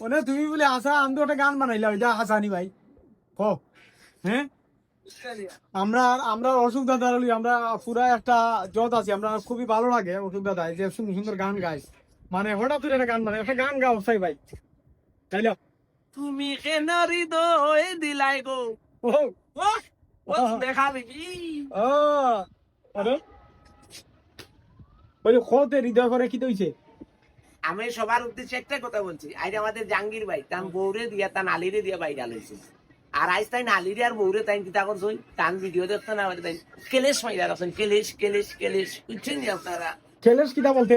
One তুমি বলে হাসা আমি তো একটা গান বানাইলাম এটা হাসানি ভাই। ক? হ্যাঁ আমরা আমরা অসুখ দাদা আমরা পুরা একটা জত আছি আমরা খুবই ভালো লাগে অসুখ দাদা যে সুন্দর সুন্দর গান গাই মানে হঠাৎ করে একটা গান মানে একটা গান গাও সাই ভাই। তাইলে? তুমি কেন হৃদয় দিলাই গো? ও ও দেখা দেখি ও আরে? বলে খতে হৃদয় করে কি তৈছে আমি সবার উদ্দেশ্যে একটা কথা বলছি আজ আমাদের জাঙ্গির ভাই তান বৌরে দিয়া তান আলিরে দিয়া বাইরা লইছে আর আজ তাই আলিরে আর বৌরে তাই চিন্তা করছ তান ভিডিও দেখতে না আমাদের তাই। কেলেশ মাইরা রাখছেন কেলেশ কেলেশ কেলেশ বুঝছেন আপনারা। কিটা বলতে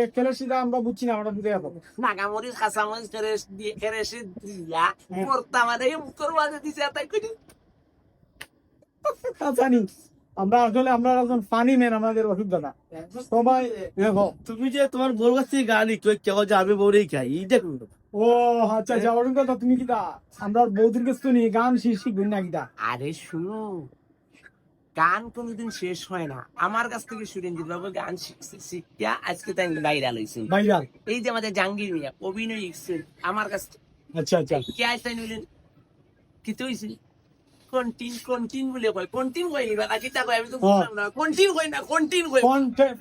আমরা বুঝছি না আমরা বুঝে যাব নাগামরিচ কাঁচামরিচ কেরেশ দিয়ে দিয়া মুখর মাঝে দিছে তাই জানি আমরা আসলে আমরা একজন ফানি ম্যান আমাদের ওষুধ দাদা সবাই দেখো। তুমি যে তোমার বউর কাছ থেকে গান একটু কেউ যে আমি বউরেই খাই এই দেখুন ও আচ্ছা আচ্ছা ওরকম কথা তুমি কিটা আমরা কাছে শুনি গান শিখ শিখবেন না আরে শুনো গান কোনোদিন শেষ হয় না। আমার কাছ থেকে সুরেন্দ্র বাবু গান শিখছে আজকে তাই বাইরা লইছে ভাইরাল? এই যে আমাদের জাহাঙ্গীর মিয়া অভিনয় শিখছে আমার কাছ থেকে। আচ্ছা আচ্ছা। কে আইসাই নিলেন। কি হইছে? কন্টিন কন্টিন বলে কয়। কন্টিন কই নিবা নাকি তা কয় আমি তো বুঝলাম না। কন্টিন কই না কন্টিন কই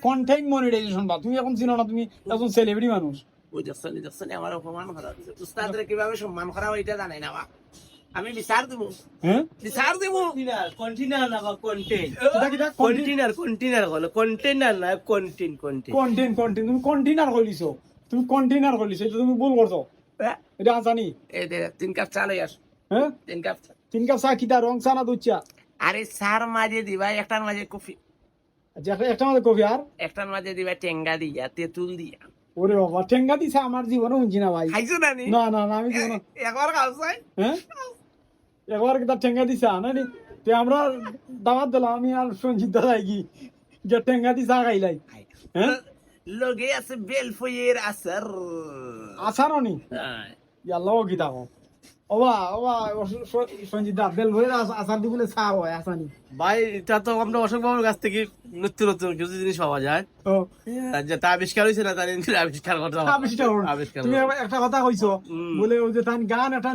কন্টেন্ট মনিটাইজেশন বা তুমি এখন চিনো না তুমি এখন সেলিব্রিটি মানুষ। ওই দেখছেন দেখছেন আমার অপমান করা হচ্ছে উস্তাদরে কীভাবে সম্মান করা হয় এটা জানাই না বা আমি বিচার দিব। হ্যাঁ বিচার দিব। কন্টেনার না কন্টেন্ট কিটা কিটা কন্টেনার কন্টেনার হলো। কন্টেনার না কন্টেন কন্টেন কন্টেন্ট কন্টেন্ট তুমি কন্টেনার কইলিছো তুমি কন্টেনার কইলিছো এটা তুমি ভুল করছ। এটা জানি। এই তিন কাপ চা লই আস। হ্যাঁ তিন কাপ চা। তিন কাপ চা কিটা রং চা না দুধ চা? আরে সার মাঝে দিবা একটার মাঝে কফি। আচ্ছা একটা- আমাদের কবি আর? একটার মাঝে দিবা টেঙ্গা দিয়া তেঁতুল দিয়া। ওরে বাবা ঠেঙ্গা দিছে আমার জীবনে শুনছি না ভাই। খাইছো না না? না না আমি জীবনে একবার খাওয়াই হ্যাঁ? একবার কি তার ঠেঙ্গা দিছে না নি? তে আমরা দাওয়াত দিলাম আমি আর সঞ্জিত দাদা কি? যে ঠেঙ্গা দি চা খাইলাই। হ্যাঁ? লগে আছে বেলফয়ের আসার আসার নি? ইয়াল্লাহ কি তাও ওবা ওবা সঞ্জিত দা বেল ভরে আসার দি চা হয় আসানি। ভাই এটা তো আমরা অশোক বাবুর কাছ থেকে নতুন নতুন কিছু জিনিস পাওয়া যায়। ও। যেটা আবিষ্কার হয়েছে না তার আবিষ্কার করতে আবিষ্কার আবিষ্কার তুমি একটা কথা কইছো বলে ওই যে তাই গান একটা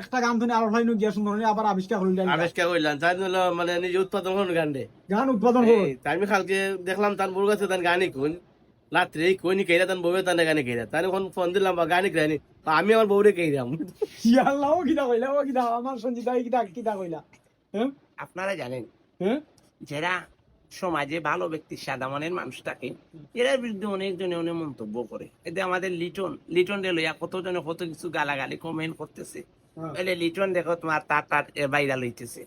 একটা গান তুমি আরও লাইন গিয়া সুন্দর আবার আবিষ্কার আবিষ্কার করলাম তাই হলো মানে নিজে উৎপাদন করুন গানডে গান উৎপাদন আমি কালকে দেখলাম তার বউর কাছে তার গানই কোন রাত্রে কইনি কেরা তার বউয়ে তার গানে কেরা এখন ফোন দিলাম বা গানে কেরানি আমি আমার বউরে কেরাম ইয়াল্লাহ ও কিটা কইলা ও কিটা আমার সঞ্জিত দা কিটা কিটা কইলা হ্যাঁ আপনারা জানেন হ্যাঁ যারা সমাজে ভালো ব্যক্তি সাদা মনের মানুষ থাকে এরা বিরুদ্ধে অনেকজনে অনেক মন্তব্য করে এতে আমাদের লিটন লিটন রে লইয়া কতজনে কত কিছু গালাগালি কমেন্ট করতেছে। এলে লিটন দেখো তোমার তার তার বাইরা লইতেছে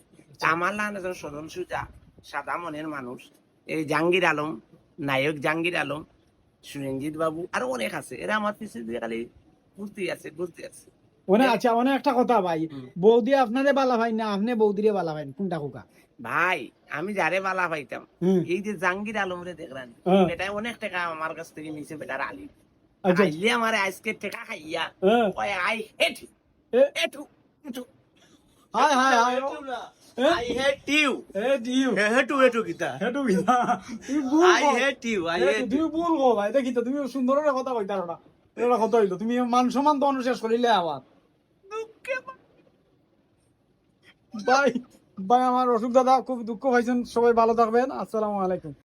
আমার লান একজন সদন সুজা সাদা মনের মানুষ এই জাহাঙ্গীর আলম নায়ক জাহাঙ্গীর আলম সুরঞ্জিত বাবু আরও অনেক আছে। এরা আমার পিছিয়ে দিয়ে খালি ঘুরতে আছে ঘুরতে আছে। ওনে আচ্ছা অনেক একটা কথা ভাই। বৌদি আপনারে বালা ভাই না আপনি বৌদিরে বালা ভাই কোনটা কোকা ভাই আমি যারে বালা পাইতাম এই যে জাহাঙ্গীর আলম রে দেখলেন হ্যাঁ। এটা অনেক টাকা আমার কাছ থেকে নিচে বেটার আলি। আচ্ছা। আইলে আমার আজকে টাকা খাইয়া হ্যাঁ কয় আই হেট এটু এটু hi hi hi I hate you. Hate হেটু Hate কিতা kita. Hate kita. I hate you. I hate you. তুমি ভুল গো ভাই দেখি তো তুমি সুন্দর একটা কথা কইতা না এটা কথা হইল তুমি মান সম্মান তো শেষ করিলে আবার ভাই ভাই আমার অসুখ দাদা খুব দুঃখ পাইছেন সবাই ভালো থাকবেন আসসালামু আলাইকুম